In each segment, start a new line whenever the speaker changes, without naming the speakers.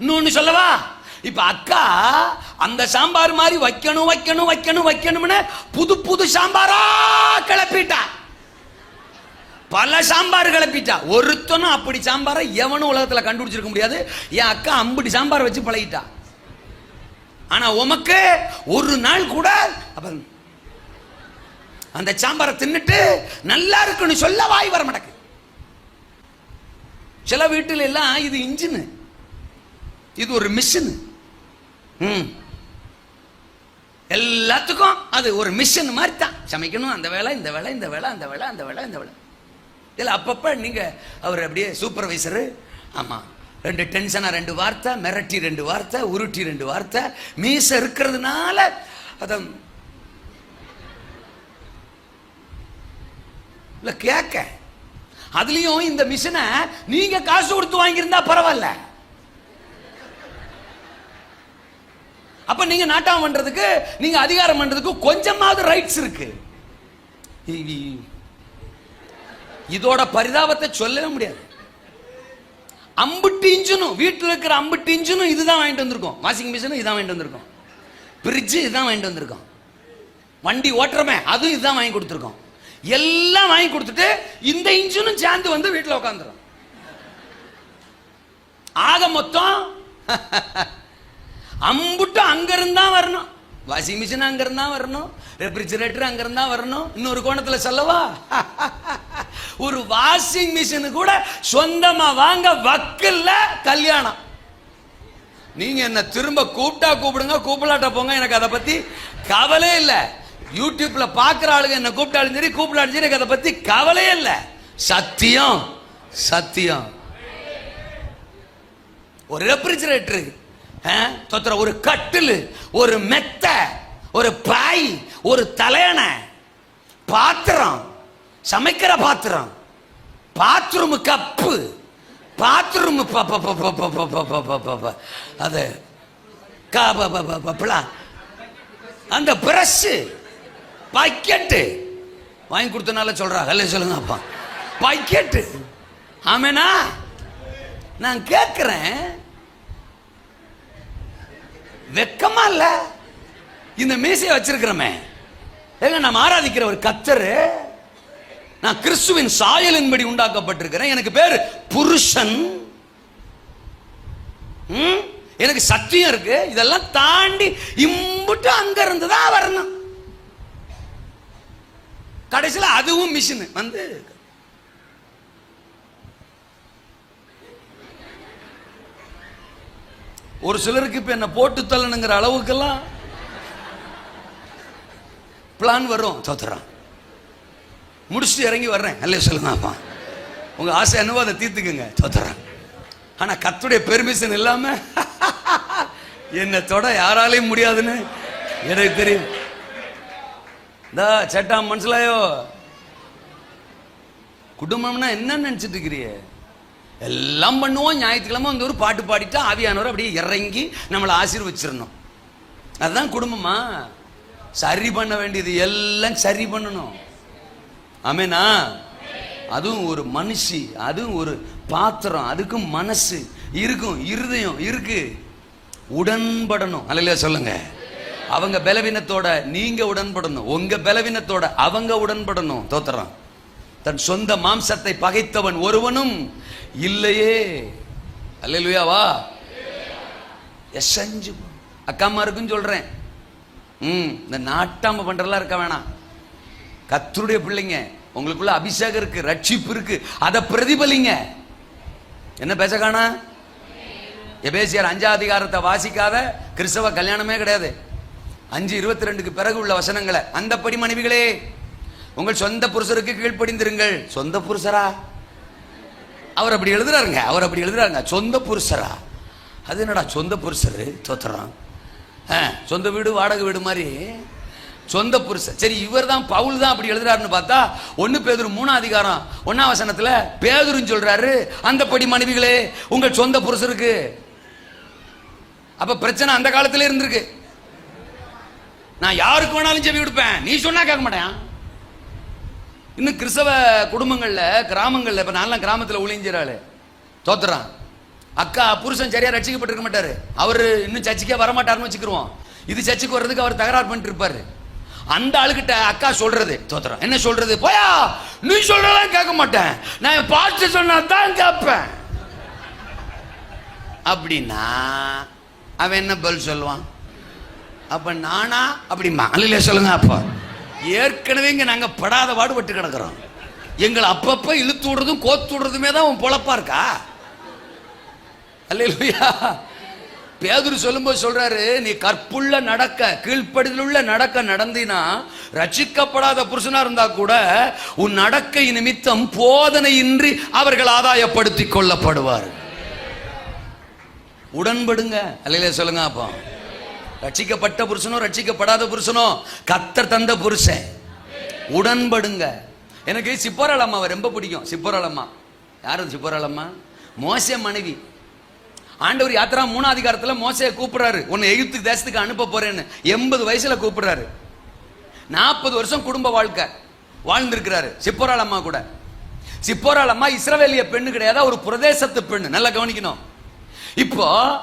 இன்னொன்னு சொல்லவா? இப்ப அக்கா அந்த சாம்பார் மாதிரி வைக்கணும் வைக்கணும் வைக்கணும் வைக்கணும்னு புது புது சாம்பாரா கிளப்பிட்டா. பல சாம்பார் கிளப்பிட்டா. ஒருத்தனும் அப்படி சாம்பாரை எவனும் உலகத்துல கண்டுபிடிச்சிருக்க முடியாது. என் அக்கா அம்புடி சாம்பார் வச்சு பழகிட்டா. ஆனா உமக்கு ஒரு நாள் கூட அந்த சாம்பாரை தின்னுட்டு நல்லா இருக்குன்னு சொல்ல வாய் வர மாட்டேங்குது. சில வீட்டுல எல்லாம் இது இன்ஜின்னு இது ஒரு மிஷின். ம். எல்லாத்துக்கும் அது ஒரு மிஷின் மாதிரி தான் சமைக்கணும் அந்த வேலை இந்த வேலை இந்த வேலை அந்த வேலை அந்த வேலை இந்த வேலை. இதில் அப்பப்போ நீங்கள் அவர் அப்படியே சூப்பர்வைசரு ஆமாம் ரெண்டு டென்ஷனாக ரெண்டு வார்த்தை மிரட்டி ரெண்டு வார்த்தை உருட்டி ரெண்டு வார்த்தை மீச இருக்கிறதுனால அதை இல்லை கேட்க. அதுலேயும் இந்த மிஷினை நீங்கள் காசு கொடுத்து வாங்கியிருந்தா பரவாயில்ல. அப்ப நீங்க நாட்டம் பண்றதுக்கு நீங்க அதிகாரம் பண்றதுக்கு கொஞ்சமாவது ரைட்ஸ் இருக்கு. இதோட பரிதாபத்தை சொல்லவே முடியாது. அம்புட்டு இன்ஜினும் வீட்டில் இருக்கிற அம்புட்டு இன்ஜினும் இதுதான் வாங்கிட்டு வந்திருக்கோம். வாஷிங் மிஷினும் இதான் வாங்கிட்டு வந்திருக்கோம். ஃப்ரிட்ஜு இதுதான் வாங்கிட்டு வந்திருக்கோம். வண்டி ஓட்டுறமே அதுவும் இதுதான் வாங்கி கொடுத்துருக்கோம். எல்லாம் வாங்கி கொடுத்துட்டு இந்த இன்ஜினும் சேர்ந்து வந்து வீட்டில் உட்காந்துரும் ஆக மொத்தம் அம்புட்டு அங்க இருந்தா வரணும். வாஷிங் மிஷின் அங்க இருந்தா வரணும். ரெஃப்ரிஜிரேட்டர் அங்க இருந்தா வரணும். இன்னொரு கோணத்துல சொல்லவா? ஒரு வாஷிங் மிஷின் கூட சொந்தமா வாங்க வக்கில்ல கல்யாணம். நீங்க என்ன திரும்ப கூப்பிட்டா கூப்பிடுங்க கூப்பிடாட்ட போங்க. எனக்கு அதை பத்தி கவலை இல்லை. யூடியூப்ல பாக்குற ஆளுங்க என்ன கூப்பிட்டாலும் சரி கூப்பிடாலும் சரி எனக்கு அதை பத்தி கவலையே இல்லை. சத்தியம் சத்தியம். ஒரு ரெஃப்ரிஜரேட்டர் தொத்துற ஒரு கட்டில் ஒரு மெத்த ஒரு பாய் ஒரு தலையணை பாத்திரம் சமைக்கிற பாத்திரம் பாத்ரூம் கப்பு பாத்ரூம் அது அந்த பிரஷ் பக்கெட்டு வாங்கி கொடுத்தனால சொல்றா ஹலோ சொல்லுங்க அப்பா பக்கெட்டு ஆமேனா நான் கேட்கிறேன் வெக்கமா இல்ல? இந்த மீசையை வச்சிருக்கிறோமே. ஏங்க நான் ஆராதிக்கிற ஒரு கத்தரு நான் கிறிஸ்துவின் சாயலின்படி உண்டாக்கப்பட்டிருக்கிறேன். எனக்கு பேர் புருஷன். ம்? எனக்கு சத்தியம் இருக்கு. இதெல்லாம் தாண்டி இம்புட்டு அங்க இருந்து தான் வரணும். கடைசியில் அதுவும் மிஷின். வந்து ஒரு சிலருக்கு இப்ப என்ன போட்டு தள்ளணுங்கிற அளவுக்கெல்லாம் பிளான் வரும். தோத்துறான் முடிச்சுட்டு இறங்கி வர்றேன். அல்ல சொல்லுங்க அப்பா உங்க ஆசை என்னவோ அதை தீர்த்துக்குங்க. தோத்துறான் ஆனா கத்துடைய பெர்மிஷன் இல்லாம என்ன தொட யாராலையும் முடியாதுன்னு எனக்கு தெரியும். தா சட்டா மனசுலாயோ குடும்பம்னா என்ன நினைச்சிட்டு இருக்கிறிய. எல்லாம் பண்ணுவோம். ஞாயிற்றுக்கிழமை அந்த ஒரு பாட்டு பாடிட்டா ஆவியானவர் அப்படியே இறங்கி நம்மளை ஆசீர்வச்சிடணும் அதுதான் குடும்பமா? சரி பண்ண வேண்டியது எல்லாம் சரி பண்ணணும். ஆமேனா? அதுவும் ஒரு மனுஷி அதுவும் ஒரு பாத்திரம் அதுக்கும் மனசு இருக்கும் இருதயம் இருக்கு. உடன்படணும். அல்லையா சொல்லுங்க. அவங்க பலவீனத்தோட நீங்க உடன்படணும். உங்க பலவீனத்தோட அவங்க உடன்படணும். தோத்துறான் தன் சொந்த மாம்சத்தை பகைத்தவன் ஒருவனும் இல்லையே. அல்லையாவா எசஞ்சு. அக்காமாருக்கும் சொல்றேன். ம் இந்த நாட்டாம பண்றதெல்லாம் இருக்க வேணாம். கத்தருடைய பிள்ளைங்க உங்களுக்குள்ள அபிஷேகம் இருக்கு ரட்சிப்பு இருக்கு. அதை பிரதிபலிங்க. என்ன பேச காணா? எபேசியர் அஞ்சாதிகாரத்தை வாசிக்காத கிறிஸ்தவ கல்யாணமே கிடையாது. அஞ்சு இருபத்தி ரெண்டுக்கு பிறகு உள்ள வசனங்களை அந்தப்படி மனைவிகளே உங்கள் சொந்த புருஷருக்கு கீழ்ப்படிந்திருங்கள். சொந்த புருஷரா? அவர் அப்படி எழுதுறாருங்க அவர் அப்படி எழுதுறாருங்க. சொந்த புருஷரா? அது என்னடா சொந்த புருஷரு? தோத்துறான் ஆ, சொந்த வீடு வாடகை வீடு மாதிரி. சொந்த புருஷன் சரி இவர் தான் பவுல் தான் அப்படி எழுதுறாருன்னு பார்த்தா ஒன்று பேதுரு மூணாம் அதிகாரம் ஒன்னாம் வசனத்தில் பேதுருன்னு சொல்றாரு அந்த படி மனைவிகளே உங்கள் சொந்த புருஷருக்கு. அப்ப பிரச்சனை அந்த காலத்துல இருந்திருக்கு. நான் யாருக்கு வேணாலும் செவி கொடுப்பேன் நீ சொன்னா கேட்க மாட்டேன். இன்னும் கிறிஸ்தவ குடும்பங்களில் கிராமங்களில் இப்போ நான்லாம் கிராமத்தில் ஒளிஞ்சிறாள் தோத்துறான். அக்கா புருஷன் சரியா ரட்சிக்கப்பட்டிருக்க மாட்டார். அவர் இன்னும் சர்ச்சைக்கே வரமாட்டார்னு வச்சுக்கிருவோம். இது சர்ச்சைக்கு வர்றதுக்கு அவர் தகராறு பண்ணிட்டு இருப்பாரு அந்த ஆளுகிட்ட அக்கா சொல்றது தோத்துறோம் என்ன சொல்றது? போயா! நீ சொல்றதெல்லாம் கேட்க மாட்டேன். நான் பார்த்து சொன்னா தான் கேட்பேன். அப்படின்னா அவன் என்ன பதில் சொல்லுவான்? அப்ப நானா? அப்படிமா அல்லையா சொல்லுங்க அப்போ. ஏற்கனவே இங்க நாங்க படாத பாடுபட்டு கிடக்குறோம். எங்களை அப்பப்போ இழுத்து விடுறதும் கோத்து விடுறதுமே தான் உன் பொழப்பா இருக்கா? அல்லையா பேதுரு சொல்லும்போது சொல்றாரு நீ கற்புள்ள நடக்க கீழ்ப்படிதலுள்ள நடக்க நடந்தினா ரட்சிக்கப்படாத புருஷனா இருந்தா கூட உன் நடக்கை நிமித்தம் போதனையின்றி அவர்கள் ஆதாயப்படுத்திக் கொள்ளப்படுவார் உடன்படுங்க. அல்லையா சொல்லுங்க அப்போ. ரட்சிக்கப்பட்ட புருஷனோ ரட்சிக்கப்படாத புருஷனோ கத்தர் தந்த புருஷன். உடன்படுங்க. எனக்கு சிப்போராள் அம்மாவை ரொம்ப பிடிக்கும். சிப்போராள் அம்மா. யார் அது சிப்போராள் அம்மா? மோசே மனைவி. ஆண்டவர் யாத்திரா மூணாம் அதிகாரத்தில் மோசையை கூப்பிடுறாரு. உன்னை எகிப்து தேசத்துக்கு அனுப்ப போறேன்னு எண்பது வயசுல கூப்பிடுறாரு. நாற்பது வருஷம் குடும்ப வாழ்க்கை வாழ்ந்திருக்கிறாரு. சிப்போராள் அம்மா கூட. சிப்போராள் அம்மா இஸ்ரவேலிய பெண்ணு கிடையாது. ஒரு பிரதேசத்து பெண்ணு. நல்லா கவனிக்கணும். இப்போ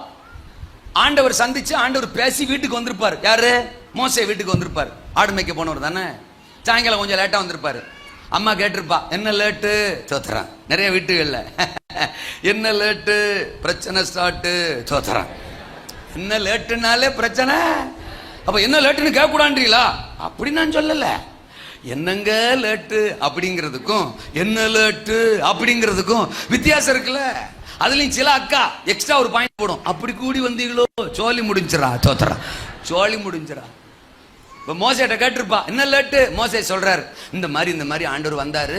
ஆண்டவர் சந்திச்சு ஆண்டவர் பேசி வீட்டுக்கு வந்திருப்பார். யாரு? மோசே வீட்டுக்கு வந்திருப்பார். ஆடு மேய்க்க போனவர் தானே? சாயங்காலம் கொஞ்சம் லேட்டா வந்திருப்பாரு. அம்மா கேட்டிருப்பா என்ன லேட்டு தோத்துறான் நிறைய வீட்டுகள்ல. என்ன லேட்டு பிரச்சனை ஸ்டார்ட்டு தோத்துறான் என்ன லேட்டுனாலே பிரச்சனை? அப்ப என்ன லேட்டுன்னு கேட்கக்கூடான்றீங்களா? அப்படி நான் சொல்லல. என்னங்க லேட்டு அப்படிங்கிறதுக்கும் என்ன லேட்டு அப்படிங்கிறதுக்கும் வித்தியாசம் இருக்குல்ல. அதுலயும் சில அக்கா எக்ஸ்ட்ரா ஒரு பாயிண்ட் போடும். அப்படி கூடி வந்தீங்களோ? சோழி முடிஞ்சிரா தோத்துறா சோழி முடிஞ்சிரா இப்போ மோசையிட்ட கேட்டிருப்பா. என்ன லேட்டு? மோசை சொல்கிறாரு இந்த மாதிரி இந்த மாதிரி ஆண்டவர் வந்தார்.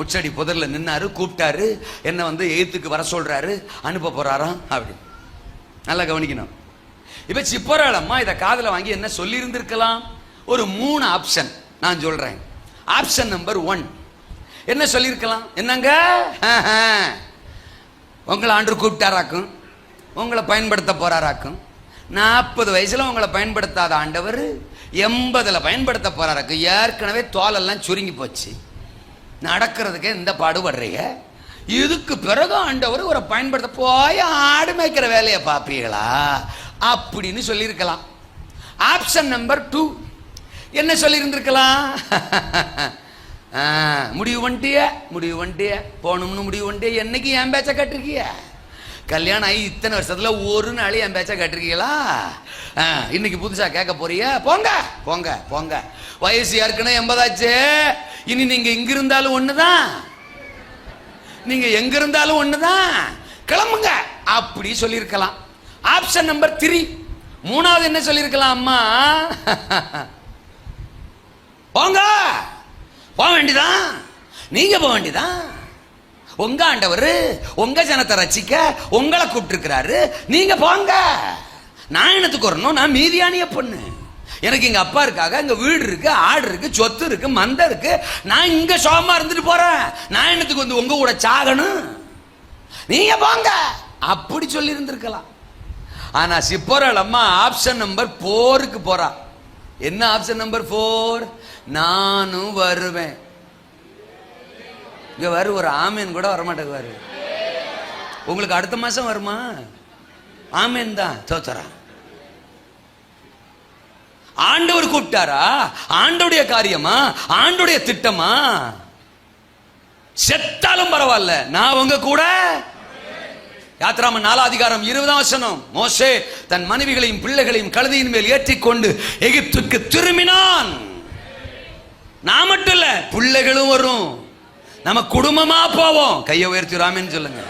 முச்சடி புதரில் நின்னாரு கூப்பிட்டாரு. என்னை வந்து எயித்துக்கு வர சொல்கிறாரு அனுப்ப போகிறாராம் அப்படி. நல்லா கவனிக்கணும். இப்போ சிப்பராளம்மா இதை காதில் வாங்கி என்ன சொல்லியிருந்திருக்கலாம்? ஒரு மூணு ஆப்ஷன் நான் சொல்கிறேன் ஆப்ஷன் நம்பர் ஒன் என்ன சொல்லியிருக்கலாம்? என்னங்க? உங்களை ஆண்டு கூப்பிட்டாராக்கும். உங்களை பயன்படுத்த போறாராக்கும். நாற்பது வயசுல உங்களை பயன்படுத்தாத ஆண்டவர் எண்பதுல பயன்படுத்த போறாராக்கும். ஏற்கனவே தோலெல்லாம் சுருங்கி போச்சு. நடக்கிறதுக்கே இந்த பாடுபடுறீங்க. இதுக்கு பிறகு ஆண்டவர் ஒரு பயன்படுத்த போய் ஆடு மேய்க்கிற வேலையை பார்ப்பீங்களா அப்படின்னு சொல்லியிருக்கலாம். ஆப்ஷன் நம்பர் டூ என்ன சொல்லியிருந்திருக்கலாம்? முடிவு பண்ணிட்டிய? முடிவு பண்ணிட்டிய? போகணும்னு முடிவு பண்ணிட்டிய? என்னைக்கு என் பேச்ச கட்டிருக்கிய? கல்யாணம் ஆகி இத்தனை வருஷத்தில் ஒரு நாள் என் பேச்ச கட்டிருக்கீங்களா? ஆ, இன்னைக்கு புதுசாக கேட்க போறிய? போங்க போங்க போங்க. வயசு ஏற்கனவே எண்பதாச்சு. இனி நீங்க இங்க இருந்தாலும் ஒண்ணுதான். நீங்க எங்க இருந்தாலும் ஒண்ணுதான். கிளம்புங்க. அப்படி சொல்லியிருக்கலாம். ஆப்ஷன் நம்பர் த்ரீ மூணாவது என்ன சொல்லியிருக்கலாம் அம்மா? போங்க. போக வேண்டிதான் நீங்க போக வேண்டியதான் உங்க ஆண்டவர் உங்க ஜனத்தை ரசிக்க உங்களை கூப்பிட்டுருக்கிறாரு. நீங்க போங்க. நான் என்னத்துக்கு வரணும்? நான் மீதியானிய பொண்ணு. எனக்கு எங்க அப்பா இருக்காக எங்க வீடு இருக்கு ஆடு இருக்கு சொத்து இருக்கு மந்த இருக்கு. நான் இங்க சோகமா இருந்துட்டு போறேன். நான் என்னத்துக்கு வந்து உங்க கூட சாகணும்? நீங்க போங்க. அப்படி சொல்லி இருந்திருக்கலாம் ஆனா சிப்போரல் அம்மா ஆப்ஷன் நம்பர் போருக்கு போறா. என்ன ஆப்ஷன் நம்பர் போர் நானும் வருவேன். இங்க வரு ஒரு ஆமேன் கூட வரமாட்டேங்குவாரு உங்களுக்கு அடுத்த மாசம் வருமா? ஆமேன் தான். தோத்தரா ஆண்டவர் கூப்பிட்டாரா? ஆண்டோடைய காரியமா? ஆண்டோடைய திட்டமா? செத்தாலும் பரவாயில்ல. நான் உங்க கூட? யாத்ராம நாலாதிகாரம் இருபதாம் வசனம். மோசே தன் மனைவிகளையும் பிள்ளைகளையும் கழுதியின் மேல் ஏற்றிக்கொண்டு எகிப்துக்கு திரும்பினான். நான் மட்டும் இல்ல பிள்ளைகளும் வரும். நம்ம குடும்பமா போவோம். கையை உயர்த்தி ராமன் சொல்லுங்க.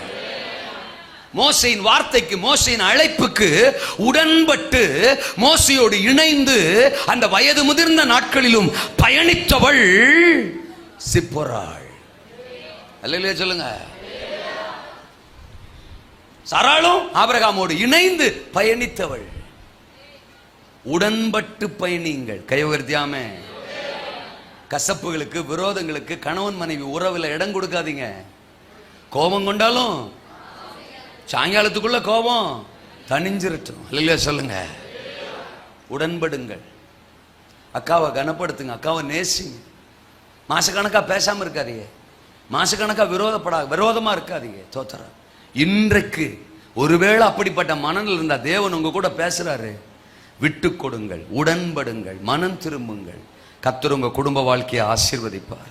மோசையின் வார்த்தைக்கு மோசையின் அழைப்புக்கு உடன்பட்டு மோசையோடு இணைந்து அந்த வயது முதிர்ந்த நாட்களிலும் பயணித்தவள் சிப்பொராள் அல்லையா சொல்லுங்க. சராளும் ஆபரகாமோடு இணைந்து பயணித்தவள். உடன்பட்டு பயணிங்கள் கை உயர்த்தியாமே கசப்புகளுக்கு விரோதங்களுக்கு கணவன் மனைவி உறவில் இடம் கொடுக்காதீங்க. கோபம் கொண்டாலும் சாயங்காலத்துக்குள்ள கோபம் தனிஞ்சிருட்டும் இல்லையா சொல்லுங்க? உடன்படுங்கள். அக்காவை கனப்படுத்துங்க அக்காவை நேசிங்க. மாசக்கணக்காக பேசாமல் இருக்காதீங்க. மாசக்கணக்காக விரோதப்படா விரோதமா இருக்காதீங்க தோத்தரா. இன்றைக்கு ஒருவேளை அப்படிப்பட்ட மனநிலை இருந்தால் தேவன் உங்க கூட பேசுறாரு. விட்டு கொடுங்கள் உடன்படுங்கள் மனம் திரும்புங்கள். கத்தர் உங்கள் குடும்ப வாழ்க்கையை ஆசீர்வதிப்பார்.